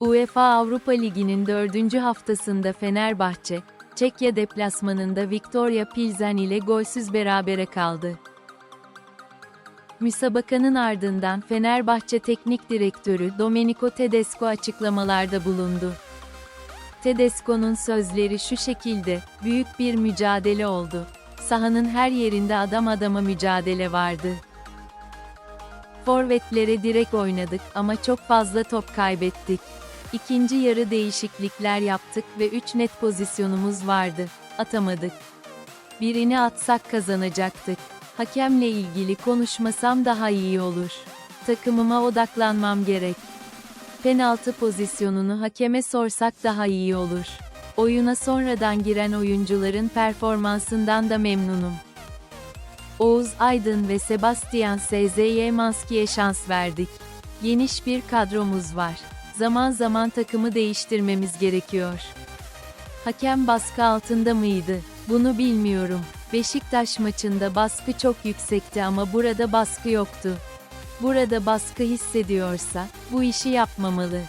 UEFA Avrupa Ligi'nin dördüncü haftasında Fenerbahçe, Çekya deplasmanında Viktoria Pilsen ile golsüz berabere kaldı. Müsabakanın ardından Fenerbahçe Teknik Direktörü Domenico Tedesco açıklamalarda bulundu. Tedesco'nun sözleri şu şekilde, büyük bir mücadele oldu. Sahanın her yerinde adam adama mücadele vardı. Forvetlere direkt oynadık ama çok fazla top kaybettik. İkinci yarı değişiklikler yaptık ve 3 net pozisyonumuz vardı. Atamadık. Birini atsak kazanacaktık. Hakemle ilgili konuşmasam daha iyi olur. Takımıma odaklanmam gerek. Penaltı pozisyonunu hakeme sorsak daha iyi olur. Oyuna sonradan giren oyuncuların performansından da memnunum. Oğuz Aydın ve Sebastian Sezyemanski'ye şans verdik. Geniş bir kadromuz var. Zaman zaman takımı değiştirmemiz gerekiyor. Hakem baskı altında mıydı? Bunu bilmiyorum. Beşiktaş maçında baskı çok yüksekti ama burada baskı yoktu. Burada baskı hissediyorsa, bu işi yapmamalı.